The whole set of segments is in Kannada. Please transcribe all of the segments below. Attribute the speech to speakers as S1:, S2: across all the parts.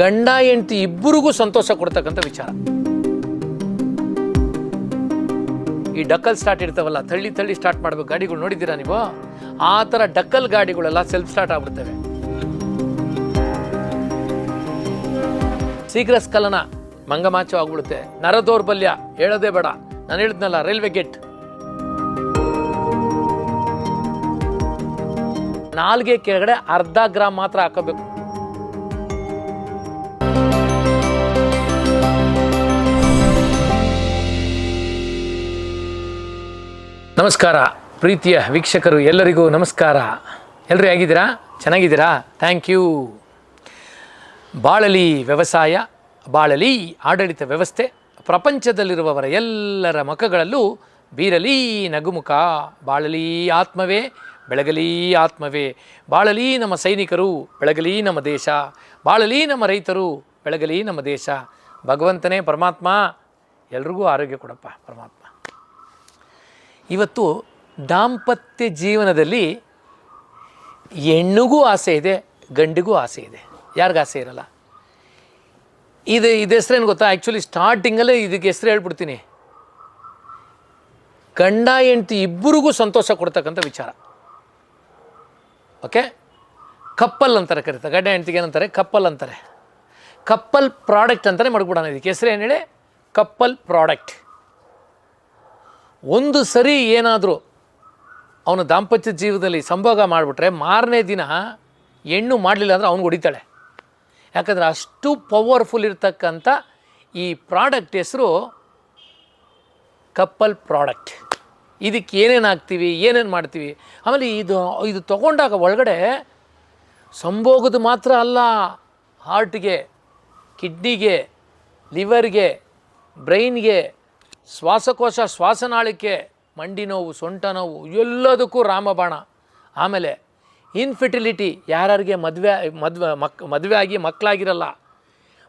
S1: ಗಂಡ ಹೆಂಡತಿ ಇಬ್ಬರಿಗೂ ಸಂತೋಷ ಕೊಡ್ತಕ್ಕಂಥ ವಿಚಾರ. ಈ ಡಕ್ಕಲ್ ಸ್ಟಾರ್ಟ್ ಇರ್ತಾವಲ್ಲ, ತಳ್ಳಿ ತಳ್ಳಿ ಸ್ಟಾರ್ಟ್ ಮಾಡ್ಬೇಕು. ಗಾಡಿಗಳು ನೋಡಿದ್ದೀರಾ ನೀವು? ಆ ಥರ ಡಕ್ಕಲ್ ಗಾಡಿಗಳೆಲ್ಲ ಸೆಲ್ಫ್ ಸ್ಟಾರ್ಟ್ ಆಗ್ಬಿಡ್ತವೆ. ಶೀಘ್ರ ಸ್ಖಲನ ಮಂಗಮಾಚು ಆಗ್ಬಿಡುತ್ತೆ. ನರ ದೌರ್ಬಲ್ಯ ಹೇಳೋದೇ ಬೇಡ. ನಾನು ಹೇಳಿದ್ನಲ್ಲ ರೈಲ್ವೆ ಗೇಟ್ ನಾಲ್ಗೆ ಕೆಳಗಡೆ ಅರ್ಧ ಗ್ರಾಮ್ ಮಾತ್ರ ಹಾಕೋಬೇಕು. ನಮಸ್ಕಾರ, ಪ್ರೀತಿಯ ವೀಕ್ಷಕರು, ಎಲ್ಲರಿಗೂ ನಮಸ್ಕಾರ. ಎಲ್ಲರೂ ಹೇಗಿದ್ದೀರಾ? ಚೆನ್ನಾಗಿದ್ದೀರಾ? ಥ್ಯಾಂಕ್ ಯು ಬಾಳಲಿ ವ್ಯವಸಾಯ, ಬಾಳಲಿ ಆಡಳಿತ ವ್ಯವಸ್ಥೆ, ಪ್ರಪಂಚದಲ್ಲಿರುವವರ ಎಲ್ಲರ ಮುಖಗಳಲ್ಲೂ ಬೀರಲಿ ನಗುಮುಖ, ಬಾಳಲಿ ಆತ್ಮವೇ, ಬೆಳಗಲಿ ಆತ್ಮವೇ. ಬಾಳಲಿ ನಮ್ಮ ಸೈನಿಕರು, ಬೆಳಗಲಿ ನಮ್ಮ ದೇಶ. ಬಾಳಲಿ ನಮ್ಮ ರೈತರು, ಬೆಳಗಲಿ ನಮ್ಮ ದೇಶ. ಭಗವಂತನೇ ಪರಮಾತ್ಮ, ಎಲ್ರಿಗೂ ಆರೋಗ್ಯ ಕೊಡಪ್ಪ ಪರಮಾತ್ಮ. ಇವತ್ತು ದಾಂಪತ್ಯ ಜೀವನದಲ್ಲಿ ಹೆಣ್ಣಿಗೂ ಆಸೆ ಇದೆ, ಗಂಡಿಗೂ ಆಸೆ ಇದೆ. ಯಾರಿಗೂ ಆಸೆ ಇರಲ್ಲ? ಇದು ಇದು ಹೆಸ್ರೇನು ಗೊತ್ತಾ? ಆ್ಯಕ್ಚುಲಿ ಸ್ಟಾರ್ಟಿಂಗಲ್ಲೇ ಇದಕ್ಕೆ ಹೆಸ್ರು ಹೇಳ್ಬಿಡ್ತೀನಿ. ಗಂಡ, ಹೆಂಡತಿ ಇಬ್ಬರಿಗೂ ಸಂತೋಷ ಕೊಡ್ತಕ್ಕಂಥ ವಿಚಾರ. ಓಕೆ ಕಪ್ಪಲ್ ಅಂತಾರೆ ಕರೀತಾರೆ ಗಂಡ, ಹೆಂಡ್ತಿಗೆ ಏನಂತಾರೆ? ಕಪ್ಪಲ್ ಅಂತಾರೆ. ಕಪ್ಪಲ್ ಪ್ರಾಡಕ್ಟ್ ಅಂತಲೇ ಮಾಡ್ಬಿಡೋಣ ಇದಕ್ಕೆ. ಹೆಸರು ಏನು ಹೇಳಿ? ಕಪ್ಪಲ್ ಪ್ರಾಡಕ್ಟ್ ಒಂದು ಸರಿ ಏನಾದರೂ ಅವನ ದಾಂಪತ್ಯ ಜೀವನದಲ್ಲಿ ಸಂಭೋಗ ಮಾಡಿಬಿಟ್ರೆ ಮಾರನೇ ದಿನ ಹೆಣ್ಣು ಮಾಡಲಿಲ್ಲ ಅಂದರೆ ಅವ್ನಿಗೆ ಹೊಡಿತಾಳೆ. ಯಾಕಂದರೆ ಅಷ್ಟು ಪವರ್ಫುಲ್ ಇರ್ತಕ್ಕಂಥ ಈ ಪ್ರಾಡಕ್ಟ್ ಹೆಸರು ಕಪ್ಪಲ್ ಪ್ರಾಡಕ್ಟ್ ಇದಕ್ಕೆ ಏನೇನು ಹಾಕ್ತೀವಿ, ಏನೇನು ಮಾಡ್ತೀವಿ? ಆಮೇಲೆ ಇದು ಇದು ತೊಗೊಂಡಾಗ ಒಳಗಡೆ ಸಂಭೋಗದ ಮಾತ್ರ ಅಲ್ಲ ಹಾರ್ಟ್ಗೆ ಕಿಡ್ನಿಗೆ ಲಿವರ್ಗೆ ಬ್ರೈನ್ಗೆ ಶ್ವಾಸಕೋಶ ಶ್ವಾಸನಾಳಿಕೆ ಮಂಡಿ ನೋವು, ಸೊಂಟ ನೋವು, ಎಲ್ಲದಕ್ಕೂ ರಾಮಬಾಣ. ಆಮೇಲೆ ಇನ್ಫಿಟಿಲಿಟಿ ಯಾರ್ಯಾರಿಗೆ ಮದುವೆ ಮದುವೆ, ಮಕ್, ಮದುವೆ ಆಗಿ ಮಕ್ಕಳಾಗಿರಲ್ಲ,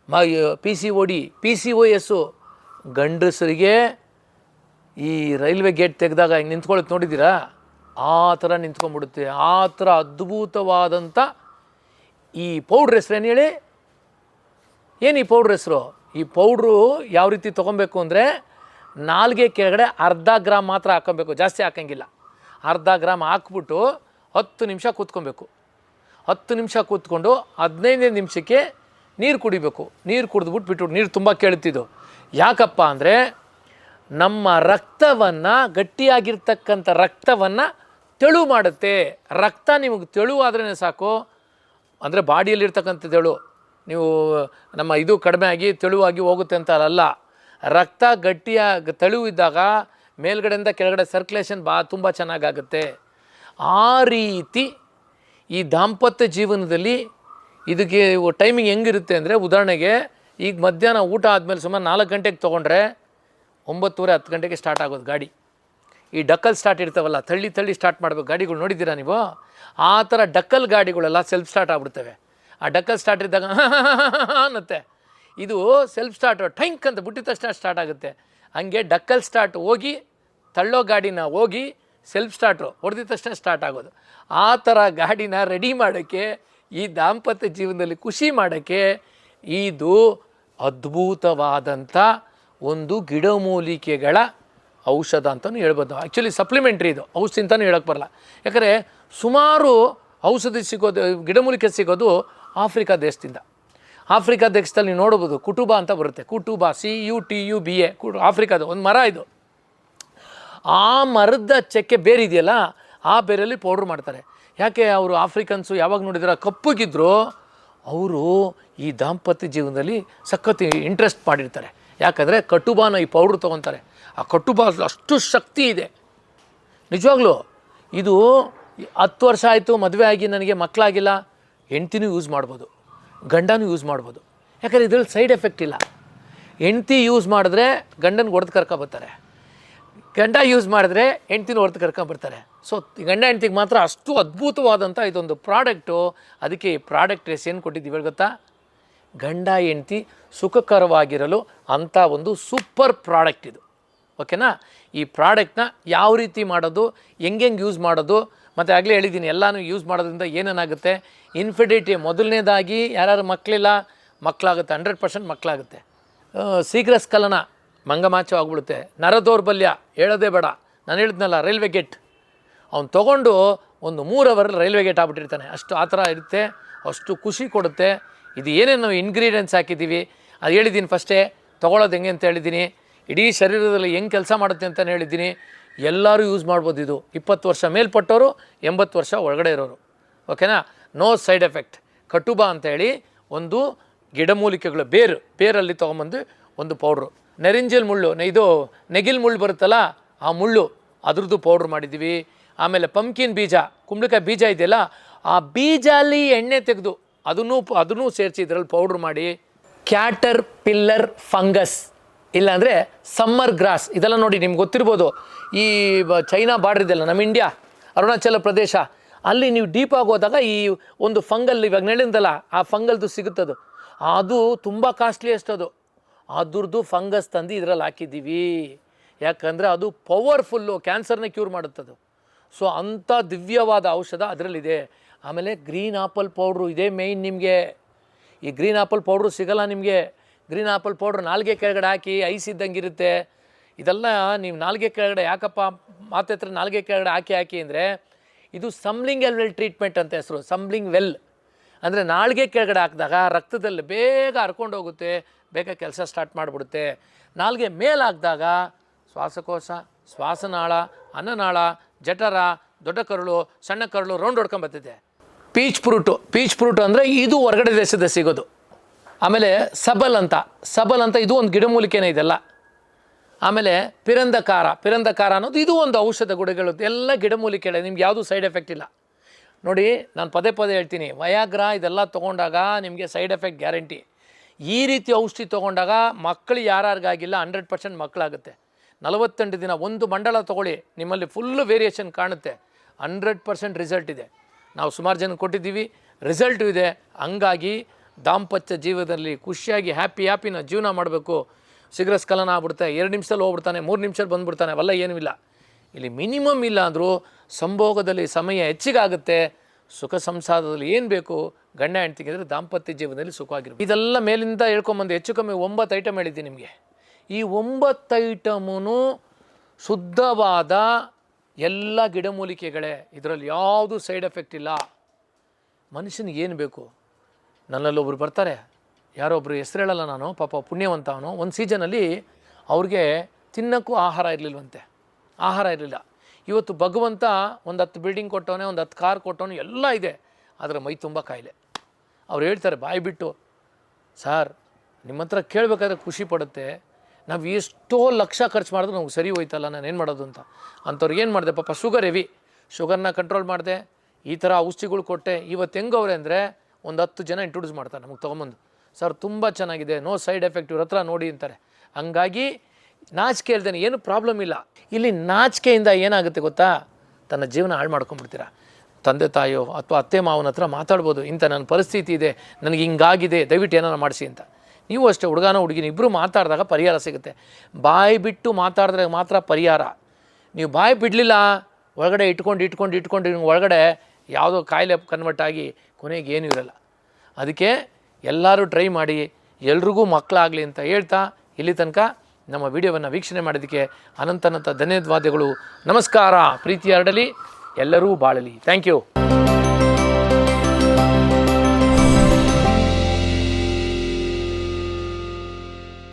S1: ಮ P C O D P C O S ಗಂಡಸರಿಗೆ ಈ ರೈಲ್ವೆ ಗೇಟ್ ತೆಗೆದಾಗ ಹಿಂಗೆ ನಿಂತ್ಕೊಳ್ಳೋದು ನೋಡಿದ್ದೀರಾ? ಆ ಥರ ನಿಂತ್ಕೊಂಡ್ಬಿಡುತ್ತೆ. ಆ ಥರ ಅದ್ಭುತವಾದಂಥ ಈ ಪೌಡ್ರ್ ಹೆಸ್ರು ಏನು ಹೇಳಿ? ಏನು ಈ ಪೌಡ್ರ್ ಹೆಸರು? ಈ ಪೌಡ್ರು ಯಾವ ರೀತಿ ತೊಗೊಬೇಕು ಅಂದರೆ ನಾಲ್ಗೆ ಕೆಳಗಡೆ ಅರ್ಧ ಗ್ರಾಮ್ ಮಾತ್ರ ಹಾಕೊಬೇಕು. ಜಾಸ್ತಿ ಹಾಕಂಗಿಲ್ಲ. ಅರ್ಧ ಗ್ರಾಮ್ ಹಾಕ್ಬಿಟ್ಟು ಹತ್ತು ನಿಮಿಷ ಕೂತ್ಕೊಬೇಕು. ಹತ್ತು ನಿಮಿಷ ಕೂತ್ಕೊಂಡು ಹದಿನೈದನೇ ನಿಮಿಷಕ್ಕೆ ನೀರು ಕುಡಿಬೇಕು. ನೀರು ಕುಡಿದ್ಬಿಟ್ಟು ಬಿಟ್ಟು ನೀರು ತುಂಬ ಕೇಳ್ತಿದ್ದು ಯಾಕಪ್ಪ ಅಂದರೆ ನಮ್ಮ ರಕ್ತವನ್ನು ಗಟ್ಟಿಯಾಗಿರ್ತಕ್ಕಂಥ ರಕ್ತವನ್ನು ತೆಳು ಮಾಡುತ್ತೆ. ರಕ್ತ ನಿಮಗೆ ತೆಳುವಾದ್ರೇ ಸಾಕು. ಅಂದರೆ ಬಾಡಿಯಲ್ಲಿರ್ತಕ್ಕಂಥ ತೆಳು ನೀವು ನಮ್ಮ ಇದು ಕಡಿಮೆ ಆಗಿ ತೆಳುವಾಗಿ ಹೋಗುತ್ತೆ ಅಂತ ಅಲ್ಲ. ರಕ್ತ ಗಟ್ಟಿಯ ತಳುವಿದ್ದಾಗ ಮೇಲ್ಗಡೆಯಿಂದ ಕೆಳಗಡೆ ಸರ್ಕ್ಯುಲೇಷನ್ ಬಾ, ತುಂಬ ಚೆನ್ನಾಗಾಗುತ್ತೆ. ಆ ರೀತಿ ಈ ದಾಂಪತ್ಯ ಜೀವನದಲ್ಲಿ ಇದಕ್ಕೆ ಟೈಮಿಂಗ್ ಹೆಂಗಿರುತ್ತೆ ಅಂದರೆ ಉದಾಹರಣೆಗೆ ಈಗ ಮಧ್ಯಾಹ್ನ ಊಟ ಆದಮೇಲೆ ಸುಮಾರು ನಾಲ್ಕು ಗಂಟೆಗೆ ತೊಗೊಂಡ್ರೆ ಒಂಬತ್ತುವರೆ, ಹತ್ತು ಗಂಟೆಗೆ ಸ್ಟಾರ್ಟ್ ಆಗೋದು ಗಾಡಿ. ಈ ಡಕ್ಕಲ್ ಸ್ಟಾರ್ಟ್ ಇರ್ತಾವಲ್ಲ, ತಳ್ಳಿ ತಳ್ಳಿ ಸ್ಟಾರ್ಟ್ ಮಾಡಬೇಕು. ಗಾಡಿಗಳು ನೋಡಿದ್ದೀರಾ ನೀವು? ಆ ಥರ ಡಕ್ಕಲ್ ಗಾಡಿಗಳೆಲ್ಲ ಸೆಲ್ಫ್ ಸ್ಟಾರ್ಟ್ ಆಗ್ಬಿಡ್ತವೆ. ಆ ಡಕ್ಕಲ್ ಸ್ಟಾರ್ಟ್ ಇದ್ದಾಗ ಅನ್ನತ್ತೆ. ಇದು ಸೆಲ್ಫ್ ಸ್ಟಾರ್ಟ್ ಟೈಂಕ್ ಅಂತ ಬಿಟ್ಟಿದ ತಕ್ಷಣ ಸ್ಟಾರ್ಟ್ ಆಗುತ್ತೆ. ಹಂಗೆ ಡಕ್ಕಲ್ ಸ್ಟಾರ್ಟ್ ಹೋಗಿ, ತಳ್ಳೋ ಗಾಡಿನ ಹೋಗಿ ಸೆಲ್ಫ್ ಸ್ಟಾರ್ಟ್ರು ಹೊಡೆದಿದ ತಕ್ಷಣ ಸ್ಟಾರ್ಟ್ ಆಗೋದು. ಆ ಥರ ಗಾಡಿನ ರೆಡಿ ಮಾಡೋಕ್ಕೆ, ಈ ದಾಂಪತ್ಯ ಜೀವನದಲ್ಲಿ ಖುಷಿ ಮಾಡೋಕ್ಕೆ ಇದು ಅದ್ಭುತವಾದಂಥ ಒಂದು ಗಿಡಮೂಲಿಕೆಗಳ ಔಷಧ ಅಂತಲೂ ಹೇಳ್ಬೋದು. ಆ್ಯಕ್ಚುಲಿ ಸಪ್ಲಿಮೆಂಟ್ರಿ ಇದು, ಔಷಧಿ ಅಂತಲೂ ಹೇಳೋಕ್ಕೆ ಬರಲ್ಲ. ಯಾಕಂದರೆ ಸುಮಾರು ಔಷಧಿ ಸಿಗೋದು, ಗಿಡಮೂಲಿಕೆ ಸಿಗೋದು ಆಫ್ರಿಕಾ ದೇಶದಿಂದ. ಆಫ್ರಿಕಾ ದೇಶದಲ್ಲಿ ನೀವು ನೋಡ್ಬೋದು ಕುಟುಂಬ ಅಂತ ಬರುತ್ತೆ. ಕುಟುಬ C U T U B A ಕುಟು ಆಫ್ರಿಕಾದ ಒಂದು ಮರ ಇದು. ಆ ಮರದ ಚಕ್ಕೆ ಬೇರೆ ಇದೆಯಲ್ಲ, ಆ ಬೇರಲ್ಲಿ ಪೌಡ್ರ್ ಮಾಡ್ತಾರೆ. ಯಾಕೆ ಅವರು ಆಫ್ರಿಕನ್ಸು ಯಾವಾಗ ನೋಡಿದ್ರೆ ಕಪ್ಪುಗಿದ್ರು, ಅವರು ಈ ದಾಂಪತ್ಯ ಜೀವನದಲ್ಲಿ ಸಖತ್ ಇಂಟ್ರೆಸ್ಟ್ ಮಾಡಿರ್ತಾರೆ. ಯಾಕಂದರೆ ಕಟುಬಾನ ಈ ಪೌಡ್ರ್ ತೊಗೊತಾರೆ. ಆ ಕಟುಬ ಅಷ್ಟು ಶಕ್ತಿ ಇದೆ. ನಿಜವಾಗ್ಲೂ, ಇದು ಹತ್ತು ವರ್ಷ ಆಯಿತು, ಮದುವೆ ಆಗಿ ನನಗೆ ಮಕ್ಕಳಾಗಿಲ್ಲ ಹೆಂಡ್ತಿನೂ ಯೂಸ್ ಮಾಡ್ಬೋದು. ಗಂಡನೂ ಯೂಸ್ ಮಾಡ್ಬೋದು. ಯಾಕಂದರೆ ಇದ್ರಲ್ಲಿ ಸೈಡ್ ಎಫೆಕ್ಟ್ ಇಲ್ಲ. ಹೆಂಡ್ತಿ ಯೂಸ್ ಮಾಡಿದ್ರೆ ಗಂಡನ ಹೊಡೆದು ಕರ್ಕೊಬರ್ತಾರೆ. ಗಂಡ ಯೂಸ್ ಮಾಡಿದ್ರೆ ಹೆಂಡ್ತಿನ ಕರ್ಕ ಕರ್ಕೊಂಬರ್ತಾರೆ. ಸೊ ಗಂಡ ಹೆಂಡ್ತಿಗೆ ಮಾತ್ರ ಅಷ್ಟು ಅದ್ಭುತವಾದಂಥ ಇದೊಂದು ಪ್ರಾಡಕ್ಟು. ಅದಕ್ಕೆ ಈ ಪ್ರಾಡಕ್ಟ್ ರೇಸ್ ಏನು ಕೊಟ್ಟಿದ್ದೀವಿ ಗೊತ್ತಾ? ಗಂಡ ಹೆಂಡ್ತಿ ಸುಖಕರವಾಗಿರಲು ಅಂಥ ಒಂದು ಸೂಪರ್ ಪ್ರಾಡಕ್ಟ್ ಇದು. ಓಕೆನಾ? ಈ ಪ್ರಾಡಕ್ಟ್ನ ಯಾವ ರೀತಿ ಮಾಡೋದು ಹೆಂಗೆಂಗೆ ಯೂಸ್ ಮಾಡೋದು ಮತ್ತು ಆಗಲೇ ಹೇಳಿದ್ದೀನಿ, ಎಲ್ಲನೂ ಯೂಸ್ ಮಾಡೋದ್ರಿಂದ ಏನೇನಾಗುತ್ತೆ? ಇನ್ಫಿಡಿಟಿ ಮೊದಲನೇದಾಗಿ ಯಾರ್ಯಾರು ಮಕ್ಕಳಿಲ್ಲ ಮಕ್ಕಳಾಗುತ್ತೆ ಹಂಡ್ರೆಡ್ ಪರ್ಸೆಂಟ್ ಮಕ್ಕಳಾಗುತ್ತೆ ಶೀಘ್ರ ಸ್ಖಲನ ಮಂಗಮಾಚ ಆಗ್ಬಿಡುತ್ತೆ. ನರದೌರ್ಬಲ್ಯ ಹೇಳೋದೇ ಬೇಡ. ನಾನು ಹೇಳಿದ್ನಲ್ಲ ರೈಲ್ವೆ ಗೇಟ್ ಅವ್ನು ತೊಗೊಂಡು ಒಂದು ಮೂರು ಅವರಲ್ಲಿ ರೈಲ್ವೆ ಗೇಟ್ ಆಗ್ಬಿಟ್ಟಿರ್ತಾನೆ. ಅಷ್ಟು ಆ ಥರ ಇರುತ್ತೆ, ಅಷ್ಟು ಖುಷಿ ಕೊಡುತ್ತೆ. ಇದು ಏನೇನು ನಾವು ಇಂಗ್ರೀಡಿಯೆಂಟ್ಸ್ ಹಾಕಿದ್ದೀವಿ. ಅದು ಹೇಳಿದ್ದೀನಿ ಫಸ್ಟೇ, ತೊಗೊಳೋದು ಹೆಂಗೆ ಅಂತ ಹೇಳಿದ್ದೀನಿ. ಇಡೀ ಶರೀರದಲ್ಲಿ ಹೆಂಗೆ ಕೆಲಸ ಮಾಡುತ್ತೆ ಅಂತ ಹೇಳಿದ್ದೀನಿ. ಎಲ್ಲರೂ ಯೂಸ್ ಮಾಡ್ಬೋದು ಇದು. ಇಪ್ಪತ್ತು ವರ್ಷ ಮೇಲ್ಪಟ್ಟವರು ಎಂಬತ್ತು ವರ್ಷ ಒಳಗಡೆ ಇರೋರು. ಓಕೆನಾ? No side effect. ಕಟುಬ ಅಂತೇಳಿ ಒಂದು ಗಿಡಮೂಲಿಕೆಗಳು ಬೇರು, ಬೇರಲ್ಲಿ ತೊಗೊಂಬಂದು ಒಂದು ಪೌಡ್ರು. ನೆರಿಂಜಲ್ ಮುಳ್ಳು ಇದು ನೆಗಿಲ್ ಮುಳ್ಳು ಬರುತ್ತಲ್ಲ, ಆ ಮುಳ್ಳು, ಅದ್ರದ್ದು ಪೌಡ್ರ್ ಮಾಡಿದ್ದೀವಿ. ಆಮೇಲೆ ಪಂಕಿನ್ ಬೀಜ, ಕುಂಬಳಕಾಯಿ ಬೀಜ ಇದೆಯಲ್ಲ, ಆ ಬೀಜ ಅಲ್ಲಿ ಎಣ್ಣೆ ತೆಗೆದು ಅದನ್ನು ಅದನ್ನು ಸೇರಿಸಿ ಇದರಲ್ಲಿ ಪೌಡ್ರ್ ಮಾಡಿ. Caterpillar fungus. ಇಲ್ಲಾಂದರೆ ಸಮ್ಮರ್ ಗ್ರಾಸ್ ಇದೆಲ್ಲ ನೋಡಿ ನಿಮ್ಗೆ ಗೊತ್ತಿರ್ಬೋದು. ಈ ಚೈನಾ ಬಾರ್ಡರ್ ಇದೆಯಲ್ಲ, ನಮ್ಮ ಇಂಡಿಯಾ ಅರುಣಾಚಲ ಪ್ರದೇಶ, ಅಲ್ಲಿ ನೀವು ಡೀಪ್ ಆಗೋದಾಗ ಈ ಒಂದು ಫಂಗಲ್ ಇವಾಗ ನೆಳಿಂದಲ್ಲ ಆ ಫಂಗಲ್ದು ಸಿಗುತ್ತದು. ಅದು ತುಂಬ ಕಾಸ್ಟ್ಲಿಯೆಸ್ಟ್ ಅದು. ಅದ್ರದ್ದು ಫಂಗಸ್ ತಂದು ಇದರಲ್ಲಿ ಹಾಕಿದ್ದೀವಿ. ಯಾಕಂದರೆ ಅದು ಪವರ್ಫುಲ್ಲು ಕ್ಯಾನ್ಸರ್ನ ಕ್ಯೂರ್ ಮಾಡುತ್ತದು. ಸೊ ಅಂಥ ದಿವ್ಯವಾದ ಔಷಧ ಅದರಲ್ಲಿದೆ. ಆಮೇಲೆ ಗ್ರೀನ್ ಆಪಲ್ ಪೌಡ್ರು ಇದೇ ಮೇಯ್ನ್ ನಿಮಗೆ. ಈ ಗ್ರೀನ್ ಆಪಲ್ ಪೌಡ್ರು ಸಿಗಲ್ಲ ನಿಮಗೆ. ಗ್ರೀನ್ ಆಪಲ್ ಪೌಡ್ರ್ ನಾಲ್ಗೆ ಕೆಳಗಡೆ ಹಾಕಿ ಐಸ್ ಇದ್ದಂಗೆ ಇರುತ್ತೆ ಇದೆಲ್ಲ ನೀವು ನಾಲ್ಗೆ ಕೆಳಗಡೆ ಯಾಕಪ್ಪ ಮಾತೆ ಹತ್ರ ನಾಲ್ಗೆ ಕೆಳಗಡೆ ಹಾಕಿ ಹಾಕಿ ಅಂದರೆ ಇದು ಸಂಬ್ಲಿಂಗ್ ಎಲ್ ವೆಲ್ ಟ್ರೀಟ್ಮೆಂಟ್ ಅಂತ ಹೆಸರು, ಸಂಬ್ಲಿಂಗ್ ವೆಲ್. ಅಂದರೆ ನಾಲ್ಗೆ ಕೆಳಗಡೆ ಹಾಕಿದಾಗ ರಕ್ತದಲ್ಲಿ ಬೇಗ ಹರ್ಕೊಂಡು ಹೋಗುತ್ತೆ, ಬೇಗ ಕೆಲಸ ಸ್ಟಾರ್ಟ್ ಮಾಡಿಬಿಡುತ್ತೆ. ನಾಲ್ಗೆ ಮೇಲೆ ಹಾಕಿದಾಗ ಶ್ವಾಸಕೋಶ, ಶ್ವಾಸನಾಳ ಅನ್ನನಾಳ ಜಠರ, ದೊಡ್ಡ ಕರುಳು, ಸಣ್ಣ ಕರುಳು ರೌಂಡ್ ಹೊಡ್ಕೊಂಬರ್ತೈತೆ ಪೀಚ್ ಫ್ರೂಟು ಪೀಚ್ ಫ್ರೂಟು ಅಂದರೆ ಇದು ಹೊರಗಡೆ ದೇಶದ ಸಿಗೋದು. ಆಮೇಲೆ ಸಬಲ್ ಅಂತ. ಸಬಲ್ ಅಂತ ಇದು ಒಂದು ಗಿಡಮೂಲಿಕೆನೇ ಇದೆಲ್ಲ. ಆಮೇಲೆ ಪಿರಂದಕಾರ. ಪಿರಂದಕಾರ ಅನ್ನೋದು ಇದು ಒಂದು ಔಷಧ ಗುಡಗಳು ಎಲ್ಲ ಗಿಡಮೂಲಿಕೆಗಳೇ ನಿಮ್ಗೆ ಯಾವುದೂ ಸೈಡ್ ಎಫೆಕ್ಟ್ ಇಲ್ಲ. ನೋಡಿ, ನಾನು ಪದೇ ಪದೇ ಹೇಳ್ತೀನಿ. ವಯಾಗ್ರ ಇದೆಲ್ಲ ತೊಗೊಂಡಾಗ ನಿಮಗೆ ಸೈಡ್ ಎಫೆಕ್ಟ್ ಗ್ಯಾರಂಟಿ ಈ ರೀತಿ ಔಷಧಿ ತೊಗೊಂಡಾಗ ಮಕ್ಕಳು ಯಾರ್ಯಾರಿಗಾಗಿಲ್ಲ ಹಂಡ್ರೆಡ್ ಪರ್ಸೆಂಟ್ ಮಕ್ಕಳಾಗುತ್ತೆ. ನಲವತ್ತೆಂಟು ದಿನ ಒಂದು ಮಂಡಳ ತೊಗೊಳ್ಳಿ. ನಿಮ್ಮಲ್ಲಿ ಫುಲ್ಲು ವೇರಿಯೇಷನ್ ಕಾಣುತ್ತೆ. ಹಂಡ್ರೆಡ್ ಪರ್ಸೆಂಟ್ ರಿಸಲ್ಟ್ ಇದೆ. ನಾವು ಸುಮಾರು ಜನ ಕೊಟ್ಟಿದ್ದೀವಿ. ರಿಸಲ್ಟು ಇದೆ. ಹಂಗಾಗಿ ದಾಂಪತ್ಯ ಜೀವನದಲ್ಲಿ ಖುಷಿಯಾಗಿ ಹ್ಯಾಪಿ ಹ್ಯಾಪಿನ ಜೀವನ ಮಾಡಬೇಕು. ಸಿಗರೆಟ್ ಸ್ಕಲನ ಆಗ್ಬಿಡುತ್ತೆ, ಎರಡು ನಿಮಿಷದಲ್ಲಿ ಹೋಗ್ಬಿಡ್ತಾನೆ, ಮೂರು ನಿಮಿಷದಲ್ಲಿ ಬಂದುಬಿಡ್ತಾನೆ, ಅವೆಲ್ಲ ಏನೂ ಇಲ್ಲ. ಇಲ್ಲಿ ಮಿನಿಮಮ್ ಇಲ್ಲ ಅಂದರೂ ಸಂಭೋಗದಲ್ಲಿ ಸಮಯ ಹೆಚ್ಚಿಗಾಗುತ್ತೆ. ಸುಖ ಸಂಸಾರದಲ್ಲಿ ಏನು ಬೇಕು? ಗಂಡ ಹೆಂಡ್ತಿಗೆ ಅಂದರೆ ದಾಂಪತ್ಯ ಜೀವನದಲ್ಲಿ ಸುಖವಾಗಿರ್ಬೇಕು. ಇದೆಲ್ಲ ಮೇಲಿಂದ ಹೇಳ್ಕೊಂಬಂದು ಹೆಚ್ಚು ಕಮ್ಮಿ ಒಂಬತ್ತು ಐಟಮ್ ಹೇಳಿದ್ದೀನಿ ನಿಮಗೆ. ಈ ಒಂಬತ್ತು ಐಟಮೂ ಶುದ್ಧವಾದ ಎಲ್ಲ ಗಿಡಮೂಲಿಕೆಗಳೇ. ಇದರಲ್ಲಿ ಯಾವುದೂ ಸೈಡ್ ಎಫೆಕ್ಟ್ ಇಲ್ಲ. ಮನುಷ್ಯನಿಗೆ ಏನು ಬೇಕು? ನನ್ನಲ್ಲಿ ಒಬ್ರು ಬರ್ತಾರೆ. ಯಾರೋ ಒಬ್ರು ಹೆಸರು ಹೇಳಲ್ಲ ನಾನು, ಪಾಪ ಪುಣ್ಯವಂತ ಅವನು. ಒಂದು ಸೀಸನಲ್ಲಿ ಅವ್ರಿಗೆ ತಿನ್ನೋಕ್ಕೂ ಆಹಾರ ಇರಲಿಲ್ವಂತೆ. ಆಹಾರ ಇರಲಿಲ್ಲ. ಇವತ್ತು ಭಗವಂತ ಒಂದು ಹತ್ತು ಬಿಲ್ಡಿಂಗ್ ಕೊಟ್ಟವನೆ, ಒಂದು ಹತ್ತು ಕಾರ್ ಕೊಟ್ಟವನು ಎಲ್ಲ ಇದೆ. ಆದರೆ ಮೈ ತುಂಬ ಕಾಯಿಲೆ. ಅವ್ರು ಹೇಳ್ತಾರೆ, ಬಾಯಿ ಬಿಟ್ಟು, ಸರ್ ನಿಮ್ಮ ಹತ್ರ ಕೇಳಬೇಕಾದ್ರೆ ಖುಷಿ ಪಡುತ್ತೆ. ನಾವು ಎಷ್ಟೋ ಲಕ್ಷ ಖರ್ಚು ಮಾಡಿದ್ರೆ ನಮ್ಗೆ ಸರಿ ಹೋಯ್ತಲ್ಲ, ನಾನು ಏನು ಮಾಡೋದು ಅಂತ. ಅಂಥವ್ರಿಗೆ ಏನು ಮಾಡಿದೆ? ಪಾಪ ಶುಗರ್ ಹೆವಿ ಶುಗರ್ನ ಕಂಟ್ರೋಲ್ ಮಾಡಿದೆ. ಈ ಥರ ಔಷಧಿಗಳು ಕೊಟ್ಟೆ. ಇವತ್ತು ಹೆಂಗವ್ರೆ ಅಂದರೆ ಒಂದು ಹತ್ತು ಜನ ಇಂಟ್ರೊಡ್ಯೂಸ್ ಮಾಡ್ತಾರೆ ನಮಗೆ ತೊಗೊಂಬಂದು. ಸರ್, ತುಂಬ ಚೆನ್ನಾಗಿದೆ. ನೋ ಸೈಡ್ ಎಫೆಕ್ಟ್ ಇವ್ರ ಹತ್ರ ನೋಡಿ ಅಂತಾರೆ. ಹಂಗಾಗಿ ನಾಚಿಕೆ ಹೇಳ್ತೇನೆ, ಏನು ಪ್ರಾಬ್ಲಮ್ ಇಲ್ಲ. ಇಲ್ಲಿ ನಾಚಿಕೆಯಿಂದ ಏನಾಗುತ್ತೆ ಗೊತ್ತಾ? ತನ್ನ ಜೀವನ ಹಾಳು ಮಾಡ್ಕೊಂಡ್ಬಿಡ್ತೀರಾ? ತಂದೆ, ತಾಯೋ ಅಥವಾ ಅತ್ತೆ, ಮಾವನ ಹತ್ರ ಮಾತಾಡ್ಬೋದು. ಇಂಥ ನನ್ನ ಪರಿಸ್ಥಿತಿ ಇದೆ, ನನಗೆ ಹಿಂಗಾಗಿದೆ, ದಯವಿಟ್ಟು ಏನಾರು ಮಾಡಿಸಿ ಅಂತ. ನೀವು ಅಷ್ಟೇ ಹುಡುಗನ ಹುಡುಗಿನ ಇಬ್ಬರು ಮಾತಾಡಿದಾಗ ಪರಿಹಾರ ಸಿಗುತ್ತೆ. ಬಾಯಿ ಬಿಟ್ಟು ಮಾತಾಡಿದ್ರೆ ಮಾತ್ರ ಪರಿಹಾರ. ನೀವು ಬಾಯಿ ಬಿಡಲಿಲ್ಲ, ಒಳಗಡೆ ಇಟ್ಕೊಂಡು ಇಟ್ಕೊಂಡು ಇಟ್ಕೊಂಡು ಒಳಗಡೆ ಯಾವುದೋ ಕಾಯಿಲೆ ಕನ್ವರ್ಟ್ ಆಗಿ ಕೊನೆಗೆ ಏನೂ ಇರಲ್ಲ. ಅದಕ್ಕೆ ಎಲ್ಲರೂ ಟ್ರೈ ಮಾಡಿ, ಎಲ್ರಿಗೂ ಮಕ್ಕಳಾಗಲಿ ಅಂತ ಹೇಳ್ತಾ ಇಲ್ಲಿ ತನಕ ನಮ್ಮ ವಿಡಿಯೋವನ್ನು ವೀಕ್ಷಣೆ ಮಾಡೋದಕ್ಕೆ ಅನಂತನಂತ ಧನ್ಯವಾದಗಳು. ನಮಸ್ಕಾರ, ಪ್ರೀತಿ ಹರಡಲಿ, ಎಲ್ಲರೂ ಬಾಳಲಿ. Thank you